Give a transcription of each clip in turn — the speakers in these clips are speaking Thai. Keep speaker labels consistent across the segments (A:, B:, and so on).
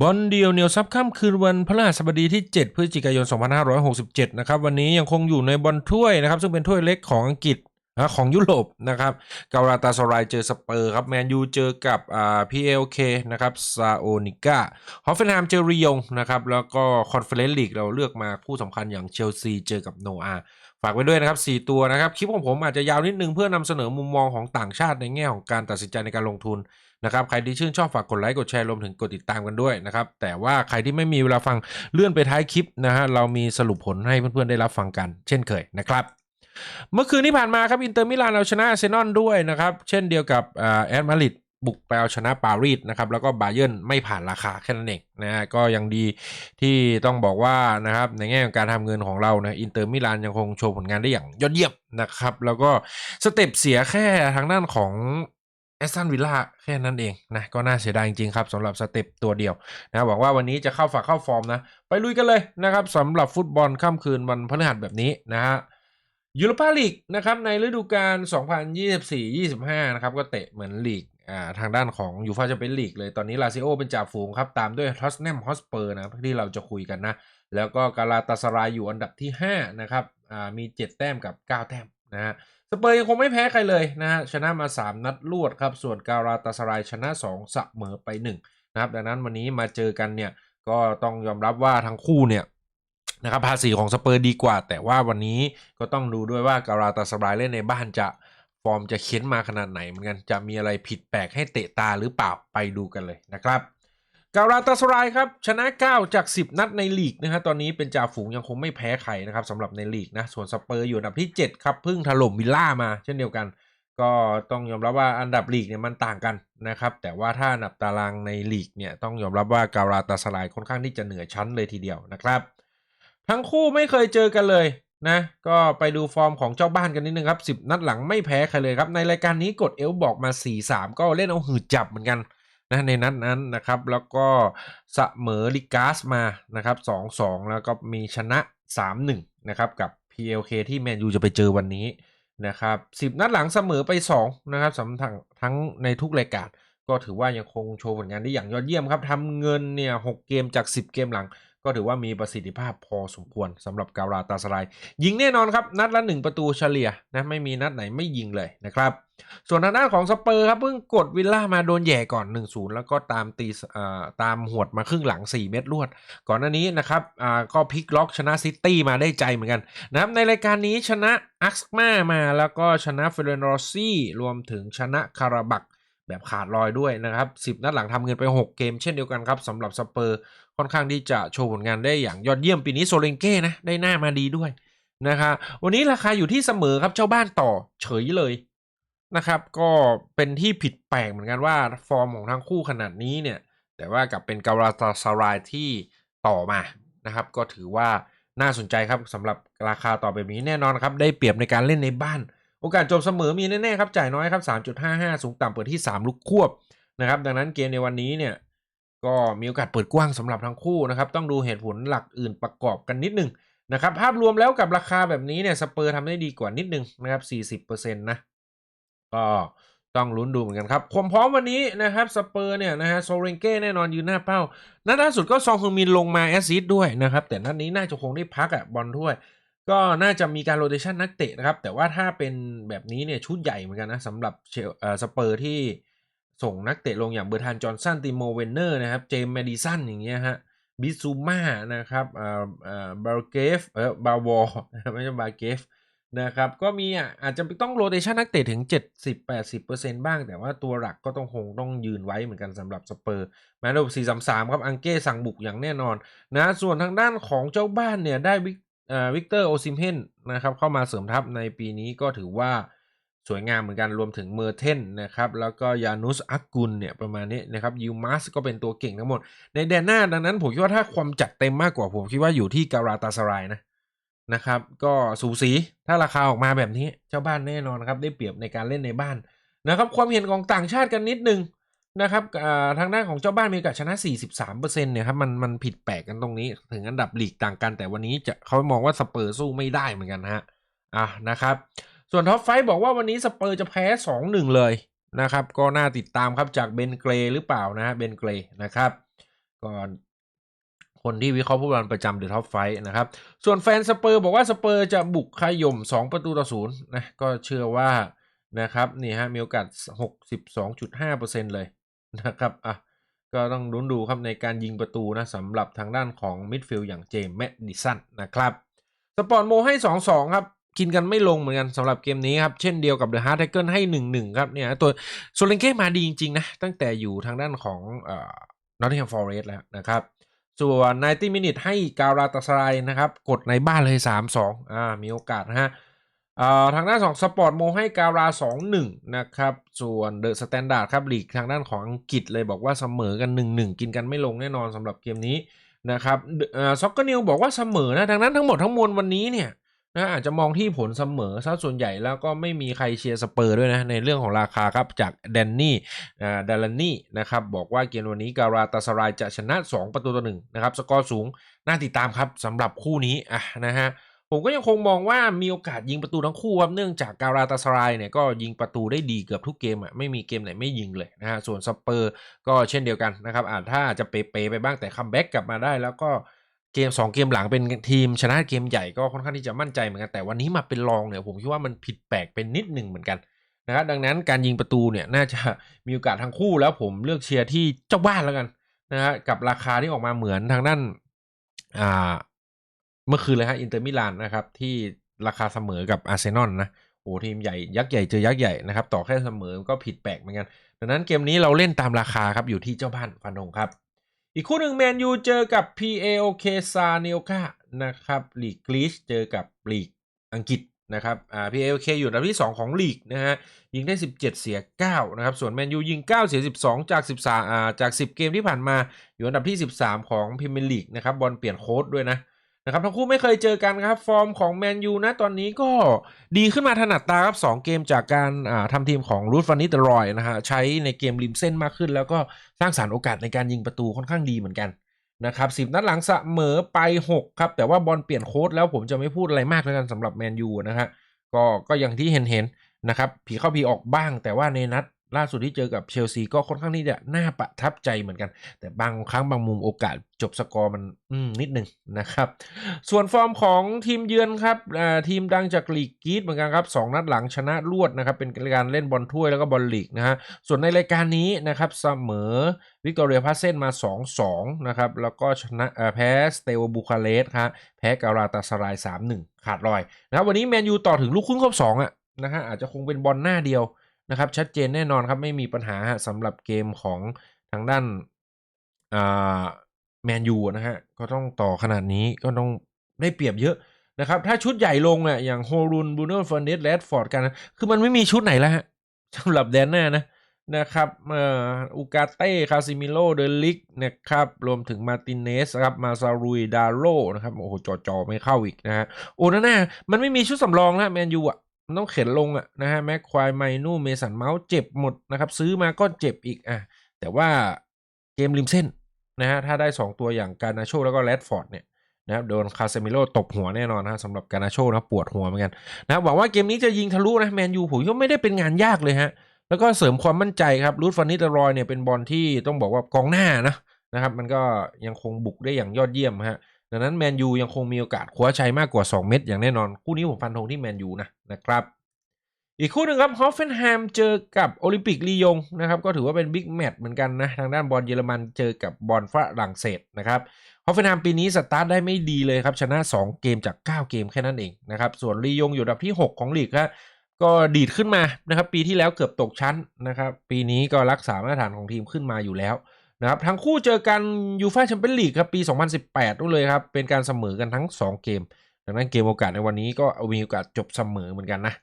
A: บอลเดียวเหนียวซับค่ำคืนวันพฤหัสบดีที่ 7 พฤศจิกายน 2567 นะครับ วันนี้ยังคงอยู่ในบอลถ้วยนะครับ ซึ่งเป็นถ้วยเล็กของอังกฤษนะของยุโรปนะครับกาลาตาสรายเจอสเปอร์ครับแมนยูเจอกับอ่า PLK นะครับซาโอนิก้าฮอฟเฟนแฮมเจอริยงนะครับแล้วก็คอนเฟอเรนซ์ลีกเราเลือกมาคู่สำคัญอย่างเชลซีเจอกับโนอา ฝากไว้ด้วยนะครับ 4 ตัวนะครับ คลิปของผมอาจจะยาวนิดนึงเพื่อนำเสนอมุมมองของต่างชาติในแง่ของการตัดสินใจในการลงทุนนะครับ ใครที่ชื่นชอบฝากกดไลค์กดแชร์รวมถึงกดติดตามกันด้วยนะครับ แต่ว่าใครที่ไม่มีเวลาฟังเลื่อนไปท้ายคลิปนะฮะเรามีสรุปผลให้เพื่อนๆได้รับฟังกัน เช่นเคยนะครับเมื่อคืนที่ผ่านมาครับอินเตอร์มิลานเอาชนะเซนอลด้วยนะครับเช่นเดียวกับแอตมาริด บุกไปเอาชนะปารีสนะครับแล้วก็บาเยิร์นไม่ผ่านราคาแค่นั้นเองนะฮะก็ยังดีที่ต้องบอกว่านะครับในแง่ของการทำเงินของเรานะอินเตอร์มิลานยังคงโชว์ผลงานได้อย่างยอดเยี่ยมนะครับแล้วก็สเต็ปเสียแค่ทางด้านของแอสตันวิลล่าแค่นั้นเองนะก็น่าเสียดายจริงๆครับสำหรับสเต็ปตัวเดียวนะหวังว่าวันนี้จะเข้าฝากเข้าฟอร์มนะ ไปลุยกันเลยนะครับสำหรับฟุตบอลค่ำคืนวันพฤหัสแบบนี้นะฮะยูโรปาลีกนะครับในฤดูกาล 2024-25 นะครับก็เตะเหมือนลีก ทางด้านของยูฟาจะเป็นลีกเลยตอนนี้ลาซิโอเป็นจ่าฝูงครับ ตามด้วยทอสแนมฮอสเปอร์นะที่เราจะคุยกันนะ แล้วก็กาลาตาสรายอยู่อันดับที่ 5 นะครับอ่ามี 7 แต้มกับ 9 แต้มนะฮะสเปอร์ยังคงไม่แพ้ใครเลยนะฮะชนะมา 3 นัดรวดครับ ส่วนการาตาสรายชนะ 2 เสมอไป 1 นะครับ ดังนั้นวันนี้มาเจอกันเนี่ยก็ต้องยอมรับว่าทั้งคู่เนี่ยนะครับภาษีของสเปอร์ดีกว่า แต่ว่าวันนี้ก็ต้องดูด้วยว่าการาตาสรายเล่นในบ้านจะ ฟอร์มจะเค้นมาขนาดไหนเหมือนกันจะมีอะไรผิดแปลกให้เตะตาหรือเปล่าไปดูกันเลยนะครับการาตาสรายครับ ชนะ 9 จาก 10 นัดในลีกนะฮะตอนนี้เป็นจ่าฝูงยังคงไม่แพ้ใครนะครับสำหรับในลีกนะส่วนสเปอร์อยู่อันดับที่ 7 ครับเพิ่งถล่มวิลล่ามาเช่นเดียวกัน ก็ต้องยอมรับว่าอันดับลีกเนี่ยมันต่างกันนะครับแต่ว่าถ้าอันดับตารางในลีกเนี่ยต้องยอมรับว่าการาตาสรายค่อนข้างที่จะเหนือชั้นเลยทีเดียวนะครับ ทั้งคู่ไม่เคยเจอกันเลย นะก็ไปดูฟอร์มของเจ้าบ้านกันนิดนึงครับ 10 นัดหลังไม่แพ้ใครเลยครับ ในรายการนี้กดเอลบอกมา 4-3 ก็เล่นเอาหืดจับเหมือนกันนะในนัดนั้นนะครับ แล้วก็เสมอลิกาสมานะครับ2-2 แล้วก็มีชนะ 3-1 นะครับ กับ PLK ที่แมนยูจะไปเจอวันนี้นะครับ10 นัดหลังเสมอไป 2 นะครับสำหรับทั้งทั้งในทุกรายการ ก็ถือว่ายังคงโชว์ผลงานได้อย่างยอดเยี่ยมครับทำเงินเนี่ย6เกมจาก 10 เกมหลัง ก็ถือว่ามีประสิทธิภาพพอสมควรสำหรับกาลาตาสลายยิงแน่นอนครับ นัดละ 1 ประตูเฉลี่ยนะไม่มีนัดไหนไม่ยิงเลยนะครับ ส่วนทางด้านของสเปอร์ครับเพิ่งกดวิลล่ามาโดนแย่ก่อน 1-0 แล้วก็ตามตีอ่าตามหวดมาครึ่งหลัง 4 เม็ดรวด ก่อนหน้านี้นะครับอ่าก็พลิกล็อกชนะซิตี้มาได้ใจเหมือนกันนะครับในรายการนี้ชนะอักมามาแล้วก็ชนะเฟเรนโรซี่รวมถึงชนะคาราบัก แบบขาดลอยด้วยนะครับ10 นัดหลังทำเงินไป 6 เกมเช่นเดียวกันครับสำหรับสเปอร์ค่อนข้างที่จะโชว์ผลงานได้อย่างยอดเยี่ยมปีนี้โซเลนเก้นะได้หน้ามาดีด้วยนะครับวันนี้ราคาอยู่ที่เสมอครับเจ้าบ้านต่อเฉยเลยนะครับ ก็เป็นที่ผิดแปลกเหมือนกันว่าฟอร์มของทั้งคู่ขนาดนี้เนี่ย แต่ว่ากลับเป็นกาลาตาสรายที่ต่อมานะครับ ก็ถือว่าน่าสนใจครับสำหรับราคาต่อแบบนี้แน่นอนครับ ได้เปรียบในการเล่นในบ้าน โอกาสจบเสมอมีแน่ๆครับจ่ายน้อยครับ 3.55 สูงต่ำเปิดที่ 3 ลูกควบนะครับ ดังนั้นเกมในวันนี้เนี่ยก็มีโอกาสเปิดกว้างสำหรับทั้งคู่นะครับ ต้องดูเหตุผลหลักอื่นประกอบกันนิดนึงนะครับ ภาพรวมแล้วกับราคาแบบนี้เนี่ยสเปอร์ทำได้ดีกว่านิดนึงนะครับ 40%นะก็ต้องลุ้นดูเหมือนกันครับความพร้อมวันนี้นะครับสเปอร์เนี่ยนะฮะโซเรนเก้แน่นอนยืนหน้าเป้านัดล่าสุดก็ซองฮึงมินลงมาแอสซิสต์ด้วยนะครับ แต่นัดนี้น่าจะคงได้พักอะบอลถ้วย ก็น่าจะมีการโรเตชันนักเตะนะครับ แต่ว่าถ้าเป็นแบบนี้เนี่ยชุดใหญ่เหมือนกันนะสำหรับเชลเอ่อสเปอร์ที่ส่งนักเตะลงอย่างเบอร์ทานจอห์นสันติโมเวนเนอร์นะครับเจมส์แมดิสันอย่างเงี้ยฮะบิซูมานะครับเอ่าอ่าบาร์เกฟเออบาวอไม่ใช่บาร์เกฟนะครับก็มีอะอาจจะต้องโรเตชันนักเตะถึง 70-80%บ้าง แต่ว่าตัวหลักก็ต้องคงต้องยืนไว้เหมือนกันสำหรับสเปอร์แมนดบ4-3-3 ครับ อังเก้สั่งบุกอย่างแน่นอนนะส่วนทางด้านของเจ้าบ้านเนี่ยได้วิก วิกเตอร์โอซิมเฮนนะครับเข้ามาเสริมทัพในปีนี้ก็ถือว่าสวยงามเหมือนกันรวมถึงเมอร์เทนนะครับแล้วก็ยานุสอักกุลเนี่ยประมาณนี้นะครับยูมัสก็เป็นตัวเก่งทั้งหมด ในแดนหน้าดังนั้นผมคิดว่าถ้าความจัดเต็มมากกว่าผมคิดว่าอยู่ที่การาตาสรายนะนะครับ ก็สูสีถ้าราคาออกมาแบบนี้เจ้าบ้านแน่นอนครับได้เปรียบในการเล่นในบ้านนะครับความเห็นของต่างชาติกันนิดนึง นะครับทางด้านของเจ้าบ้านมีโอกาสชนะ 43%เนี่ยครับมันมันผิดแปลกกันตรงนี้ ถึงอันดับลีกต่างกัน แต่วันนี้จะเขามองว่าสเปอร์สู้ไม่ได้เหมือนกันฮะอะนะครับ ส่วนท็อปไฟบอกว่าวันนี้สเปอร์จะแพ้ 2-1 เลยนะครับ ก็น่าติดตามครับจากเบนเกรหรือเปล่านะฮะเบนเกรนะครับก็คนที่วิเคราะห์ผู้บอลประจำเดอะท็อปไฟนะครับ ส่วนแฟนสเปอร์บอกว่าสเปอร์จะบุกขย่ม 2 ประตูต่อศูนย์นะก็เชื่อว่านะครับนี่ฮะมีโอกาส 62.5%เลย นะครับอะก็ต้องลุ้นดูครับในการยิงประตูนะสำหรับทางด้านของมิดฟิลด์อย่างเจมส์แมดดิสันนะครับสปอร์ตโมให้ 2-2 ครับ กินกันไม่ลงเหมือนกันสำหรับเกมนี้ครับ เช่นเดียวกับเดอะฮาร์ t ไทเกิลให้ 1-1 ครับเนี่ยตัวโซเลนเก้มาดีจริง ๆ นะ ตั้งแต่อยู่ทางด้านของเอ่อนอตติงแฮมฟอเรสต์แล้วนะครับ ส่วน90มินิทให้การาตาสไลนะครับ กดในบ้านเลย 3-2 อ่ามีโอกาสนะฮะ ทางด้านของสปอร์ตโมให้การา 2-1 นะครับ ส่วนเดอะสแตนดาร์ดครับลีกทางด้านของอังกฤษเลยบอกว่าเสมอกัน 1-1 กินกันไม่ลงแน่นอนสำหรับเกมนี้นะครับเอ่อซ็อกเกอร์นิวบอกว่าเสมอนะ ดังนั้นทั้งหมดทั้งมวลวันนี้เนี่ยนะอาจจะมองที่ผลเสมอซะส่วนใหญ่แล้วก็ไม่มีใครเชียร์สเปอร์ด้วยนะ ในเรื่องของราคาครับจากแดนนี่อ่าดาลนี่นะครับบอกว่าเกมวันนี้การาตาสรายจะชนะ 2 ประตูต่อหนึ่งนะครับสกอร์สูงน่าติดตามครับสำหรับคู่นี้อะนะฮะ ผมก็ยังคงมองว่ามีโอกาสยิงประตูทั้งคู่ครับเนื่องจากการาตาสรายเนี่ยก็ยิงประตูได้ดีเกือบทุกเกมอะไม่มีเกมไหนไม่ยิงเลยนะฮะส่วนสเปอร์ก็เช่นเดียวกันนะครับอาจถ้าอาจจะเปๆไปบ้างแต่คัมแบ็กกลับมาได้ แล้วก็เกม 2 เกมหลังเป็นทีมชนะเกมใหญ่ก็ค่อนข้างที่จะมั่นใจเหมือนกันแต่วันนี้มาเป็นรองเนี่ยผมคิดว่ามันผิดแปลกเป็นนิดหนึ่งเหมือนกันนะครับดังนั้นการยิงประตูเนี่ยน่าจะมีโอกาสทั้งคู่แล้วผมเลือกเชียร์ที่เจ้าบ้านแล้วกันนะฮะกับราคาที่ออกมาเหมือนทางด้านอ่า เมื่อคืนเลยฮะอินเตอร์มิลานนะครับ ที่ราคาเสมอกับอาร์เซนอลนะโอ้ทีมใหญ่ยักษ์ใหญ่เจอยักษ์ใหญ่นะครับต่อแค่เสมอก็ผิดแปลกเหมือนกัน ดังนั้นเกมนี้เราเล่นตามราคาครับอยู่ที่เจ้าบ้านฟันธงครับ อีกคู่หนึ่งแมนยูเจอกับ PAOK ซาเนลกานะครับลีกกรีซเจอกับลีกอังกฤษนะครับอ่า PAOK อยู่อันดับที่ 2 ของลีกนะฮะยิงได้ 17 เสีย 9 นะครับ ส่วนแมนยูยิง 9 เสีย 12 จาก 13อ่าจาก 10 เกมที่ผ่านมาอยู่อันดับที่ 13 ของพรีเมียร์ลีกนะครับบอลเปลี่ยนโค้ดด้วยนะ นะครับทั้งคู่ไม่เคยเจอกันครับ ฟอร์มของแมนยูนะตอนนี้ก็ดีขึ้นมาถนัดตาครับ 2 เกมจากการอ่าทำทีมของรูทฟานนิตรอยนะฮะใช้ในเกมริมเส้นมากขึ้น แล้วก็สร้างสารรค์โอกาสในการยิงประตูค่อนข้างดีเหมือนกันนะครับสิบนัดหลังเสมอไป 6 ครับ แต่ว่าบอลเปลี่ยนโค้ดแล้วผมจะไม่พูดอะไรมากแล้วกันสำหรับแมนยูนะฮะก็ก็อย่างที่เห็นเห็นนะครับผีเข้าผีออกบ้างแต่ว่าในนัด ล่าสุดที่เจอกับเชลซีก็ค่อนข้างที่จะน่าประทับใจเหมือนกัน แต่บางครั้งบางมุมโอกาสจบสกอร์มันอืนิดหนึ่งนะครับ ส่วนฟอร์มของทีมเยือนครับทีมดังจากลีกกรีดเหมือนกันครับสองนัดหลังชนะรวดนะครับ เป็นการเล่นบอลถ้วยแล้วก็บอลลีกนะฮะส่วนในรายการนี้นะครับเสมอวิกตอเรียพาเซนมา 2-2 นะครับ แล้วก็ชนะแพ้สเตลบูคาเรสครับแพ้การาตาสราย 3-1 ขาดลอยนะวันนี้แมนยูต่อถึงลูกครึ่งครบ2อะนะฮะอาจจะคงเป็นบอลหน้าเดียว นะครับชัดเจนแน่นอนครับไม่มีปัญหาสำหรับเกมของทางด้านแมนยูนะฮะก็ต้องต่อขนาดนี้ก็ต้องได้เปรียบเยอะนะครับถ้าชุดใหญ่ลงเนี่ยอย่างโฮรุนบูโน่เฟอร์เนสแรดฟอร์ดกันนะคือมันไม่มีชุดไหนแล้วฮะสำหรับแดนหน้านะนะครับอูกาเต้คาซิมิโลเดลิกนะครับรวมถึงมาตินเนสครับมาซารุยดาโรนะครับโอ้โหจอจอไม่เข้าอีกนะฮะโอ้นั่นน่ะมันไม่มีชุดสำรองแล้วแมนยูอะ ต้องเข็นลงอะนะฮะแม็กควายไมนูเมสันเมาส์เจ็บหมดนะครับ ซื้อมาก็เจ็บอีกอะแต่ว่าเกมริมเส้นนะฮะถ้าได้ 2 ตัวอย่างการนาโชแล้วก็แรดฟอร์ดเนี่ยนะครับโดนคาเซมิโลตบหัวแน่นอนนะสำหรับการนาโชนะปวดหัวเหมือนกันนะหวังว่าเกมนี้จะยิงทะลุนะแมนยูผมก็ไม่ได้เป็นงานยากเลยฮะแล้วก็เสริมความมั่นใจครับรูทฟานิตรอยเนี่ยเป็นบอลที่ต้องบอกว่ากองหน้านะนะครับมันก็ยังคงบุกได้อย่างยอดเยี่ยมฮะ ดังนั้นแมนยูยังคงมีโอกาสคว้าชัยมากกว่า 2 เม็ดอย่างแน่นอน คู่นี้ผมฟันธงที่แมนยูนะนะครับ อีกคู่หนึ่งครับฮอฟเฟนแฮมเจอกับโอลิมปิกลียงนะครับก็ถือว่าเป็นบิ๊กแมตช์เหมือนกันนะทางด้านบอลเยอรมันเจอกับบอลฝรั่งเศสนะครับฮอฟเฟนแฮมปีนี้สตาร์ทได้ไม่ดีเลยครับชนะ 2 เกมจาก 9 เกมแค่นั้นเองนะครับส่วนลียงอยู่อันดับที่ 6 ของลีกครับก็ดีดขึ้นมานะครับปีที่แล้วเกือบตกชั้นนะครับปีนี้ก็รักษามาตรฐานของทีมขึ้นมาอยู่แล้ว นะครับทั้งคู่เจอกันยูฟ่าแชมเปี้ยนลีกครับปี 2018นู่นเลยครับ เป็นการเสมอกันทั้ง 2 เกม ดังนั้นเกมโอกาสในวันนี้ก็มีโอกาสจบเสมอเหมือนกันนะ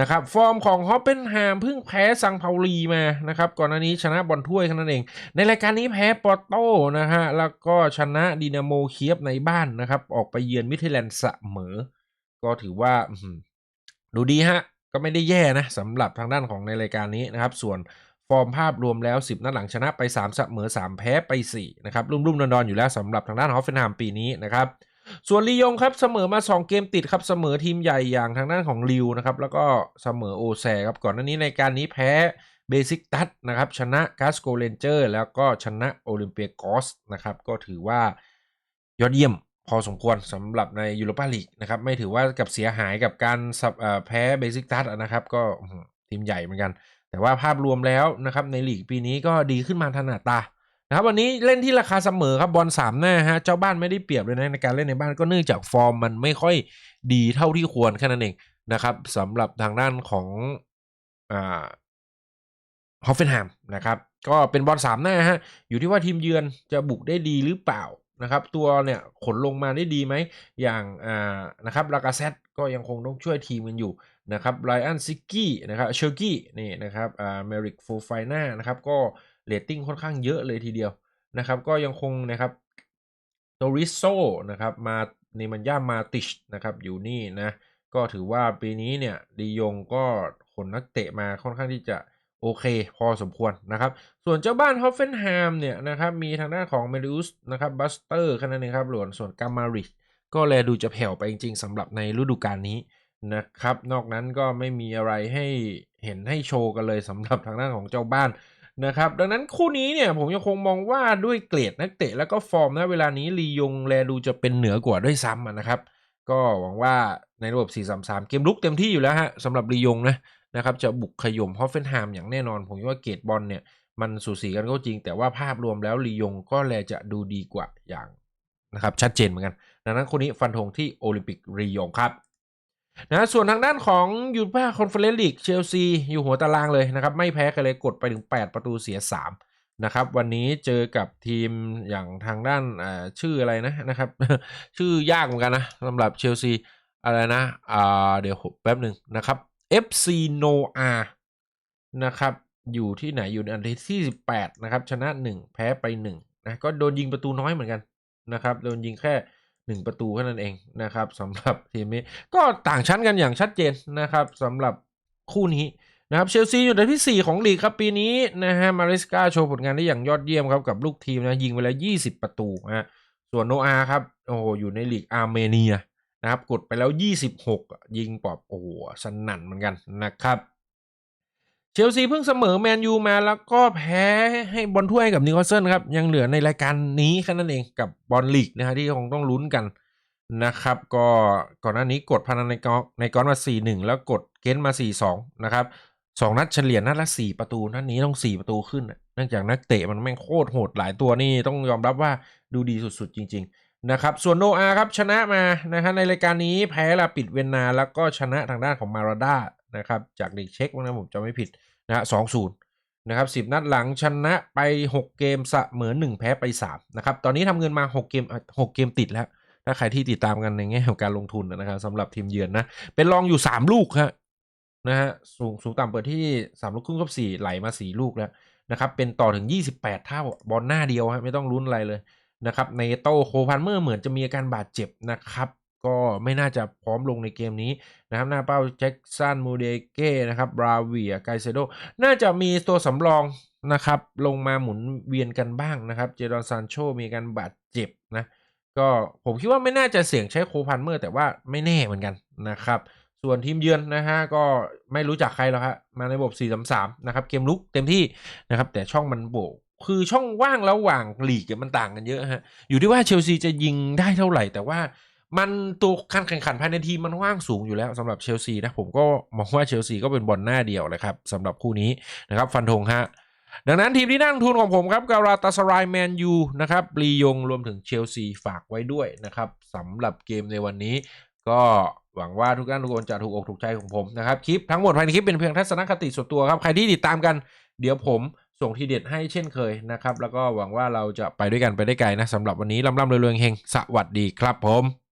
A: นะครับฟอร์มของฮอปเปนแฮมเพิ่งแพ้ซังเปาลีมานะครับก่อนหน้านี้ชนะบอลถ้วยแค่นั้นเอง ในรายการนี้แพ้ปอร์โตนะฮะแล้วก็ชนะดินาโมเคียบในบ้านนะครับออกไปเยือนมิเทแลนด์เสมอ ก็ถือว่าดูดีฮะก็ไม่ได้แย่นะสำหรับทางด้านของในรายการนี้นะครับ ส่วน ฟอร์มภาพรวมแล้ว 10 นัดหลังชนะไป 3 เสมอ 3 แพ้ไป 4 นะครับ รุ่มๆดอนๆอยู่แล้วสำหรับทางด้านฮอฟเฟนแฮมปีนี้นะครับส่วนลียงครับเสมอมา 2 เกมติดครับเสมอทีมใหญ่อย่างทางด้านของลิวนะครับแล้วก็เสมอโอแซครับก่อนหน้านี้ในการนี้แพ้เบซิกตัสนะครับชนะกาสโกเ n นเจอร์แล้วก็ชนะโอลิมเปียกอสนะครับก็ถือว่ายอดเยี่ยมพอสมควรสำหรับในยูโรปาลีกนะครับไม่ถือว่ากับเสียหายกับการแพ้เบสิกตัสนะครับก็ทีมใหญ่เหมือนกัน แต่ว่าภาพรวมแล้วนะครับในลีกปีนี้ก็ดีขึ้นมาถนัดตานะครับวันนี้เล่นที่ราคาเสมอครับบอลสามหน้าฮะเจ้าบ้านไม่ได้เปรียบเลยนะในการเล่นในบ้านก็เนื่องจากฟอร์มมันไม่ค่อยดีเท่าที่ควรแค่นั้นเองนะครับสำหรับทางด้านของอ่าฮอฟเฟนแฮมนะครับก็เป็นบอลสามหน้าฮะอยู่ที่ว่าทีมเยือนจะบุกได้ดีหรือเปล่านะครับตัวเนี่ยขนลงมาได้ดีไหมอย่างอ่านะครับลากาเซตก็ยังคงต้องช่วยทีมกันอยู่ นะครับไลอันซิกกี้นะครับเชอร์กี้นี่นะครับอ่าเมริกฟูไฟนานะครับก็เรตติ้งค่อนข้างเยอะเลยทีเดียวนะครับก็ยังคงนะครับโตริโซนะครับมาเนมันย่ามาติชนะครับอยู่นี่นะก็ถือว่าปีนี้เนี่ยดียงก็ขนนักเตะมาค่อนข้างที่จะโอเคพอสมควรนะครับ ส่วนเจ้าบ้านฮอฟเฟนแฮมเนี่ยนะครับมีทางด้านของเมลิอุสนะครับบัสเตอร์แค่นั้นเองครับหลวนส่วนกามาริก็แลดูจะแผ่วไปจริงๆสำหรับในฤดูกาลนี้ นะครับ นอกนั้นก็ไม่มีอะไรให้เห็นให้โชว์กันเลยสำหรับทางด้านของเจ้าบ้านนะครับ ดังนั้นคู่นี้เนี่ยผมยังคงมองว่าด้วยเกรดนักเตะแล้วก็ฟอร์มนะเวลานี้ลียงแลดูจะเป็นเหนือกว่าด้วยซ้ำนะครับ ก็หวังว่าในระบบ 4-3-3 เกมลุกเต็มที่อยู่แล้วฮะสำหรับลียงนะนะครับจะบุกขย่มฮอฟเฟนไฮม์อย่างแน่นอน ผมว่าเกตบอลเนี่ยมันสูสีกันก็จริง แต่ว่าภาพรวมแล้วลียงก็แลจะดูดีกว่าอย่างนะครับชัดเจนเหมือนกัน ดังนั้นคนนี้ฟันธงที่โอลิมปิกรียงครับ นะส่วนทางด้านของยูฟ่าคอนเฟอเรนซ์ลีกเชลซีอยู่หัวตารางเลยนะครับ ไม่แพ้กันเลยกดไปถึง 8 ประตูเสีย 3 นะครับ วันนี้เจอกับทีมอย่างทางด้านชื่ออะไรนะนะครับ ชื่อยากเหมือนกันนะสำหรับเชลซีอะไรนะอ่าเดี๋ยวแป๊บหนึ่งนะครับ FC Noah นะครับ อยู่ที่ไหนอยู่ในอันดับที่18 นะครับ ชนะ 1 แพ้ไป1นะก็โดนยิงประตูน้อยเหมือนกันนะครับ โดนยิงแค่ 1 ประตูแค่นั้นเองนะครับสำหรับทีมนี้ก็ต่างชั้นกันอย่างชัดเจนนะครับสำหรับคู่นี้นะครับเชลซีอยู่ในที่ 4 ของลีกครับปีนี้นะฮะมาริสกาโชว์ผลงานได้อย่างยอดเยี่ยมครับกับลูกทีมนะยิงไปแล้ว 20 ประตูนะฮะส่วนโนอาครับโอ้โหอยู่ในลีกอาร์เมเนียนะครับกดไปแล้ว 26 ยิงปอบโอ้โหสนั่นเหมือนกันนะครับ เชลซีเพิ่งเสมอแมนยูมาแล้วก็แพ้ให้บอลถ้วยกับนิวคาสเซิลครับ ยังเหลือในรายการนี้แค่นั้นเองกับบอลลีกนะฮะที่คงต้องลุ้นกันนะครับ ก็ก่อนหน้านี้กดพนันในกอในกอนมา 4-1 แล้วกดเกนมา4-2นะครับสองนัดเฉลี่ยนัดละ 4 ประตูนัดนี้ต้อง 4 ประตูขึ้นเนื่องจากนักเตะมันแม่งโคตรโหดหลายตัวนี่ต้องยอมรับว่าดูดีสุดๆ จริง ๆ นะครับ ส่วนโนอาครับชนะมานะฮะในรายการนี้แพ้ลาปิดเวียนนาแล้วก็ชนะทางด้านของมาราดา นะครับจากลีกเช็คนะผมจะไม่ผิดนะฮะสองศูนย์นะครับสิบนัดหลังชนะไป 6 เกมเสมอ1 แพ้ไป3นะครับตอนนี้ทำเงินมา 6 เกมอะ6เกมติดแล้ว ถ้าใครที่ติดตามกันในแง่ของการลงทุนนะครับสำหรับทีมเยือนนะ เป็นรองอยู่ 3 ลูกฮะนะฮะสูงสูงต่ำเปิดที่ 3 ลูกครึ่งกับ 4 ไหลมา 4 ลูกแล้วนะครับเป็นต่อถึง 28 เท่าบอลหน้าเดียวฮะไม่ต้องลุ้นอะไรเลยนะครับในโตโคพันเมอร์เหมือนจะมีอาการบาดเจ็บนะครับ ก็ไม่น่าจะพร้อมลงในเกมนี้นะครับ หน้าเป้าแจ็คสันมูเดเก้นะครับบราเวียไกเซโด น่าจะมีตัวสำรองนะครับ ลงมาหมุนเวียนกันบ้างนะครับ เจดอนซานโชมีการบาดเจ็บนะ ก็ผมคิดว่าไม่น่าจะเสี่ยงใช้โคพันเมอร์แต่ว่าไม่แน่เหมือนกันนะครับส่วนทีมเยือนนะฮะก็ไม่รู้จักใครแล้วครับมาในระบบ4-3-3นะครับเกมลุกเต็มที่นะครับแต่ช่องมันโบกคือช่องว่างระหว่างลีกมันต่างกันเยอะฮะอยู่ที่ว่าเชลซีจะยิงได้เท่าไหร่แต่ว่า มันตัวการแข่งขันภายในทีมมันว่างสูงอยู่แล้วสำหรับเชลซีนะผมก็มองว่าเชลซีก็เป็นบอลหน้าเดียวเลยครับสำหรับคู่นี้นะครับฟันธงฮะดังนั้นทีมที่นั่งทุนของผมครับการาตาสรายแมนยูนะครับลียงรวมถึงเชลซีฝากไว้ด้วยนะครับสำหรับเกมในวันนี้ ก็หวังว่าทุกท่านทุกคนจะถูกอกถูกใจของผมนะครับคลิปทั้งหมดภายในคลิปเป็นเพียงทัศนคติส่วนตัวครับใครที่ติดตามกันเดี๋ยวผมส่งทีเด็ดให้เช่นเคยนะครับแล้วก็หวังว่าเราจะไปด้วยกันไปได้ไกลนะสำหรับวันนี้ลำลำเรืองเฮงสวัสดีครับผม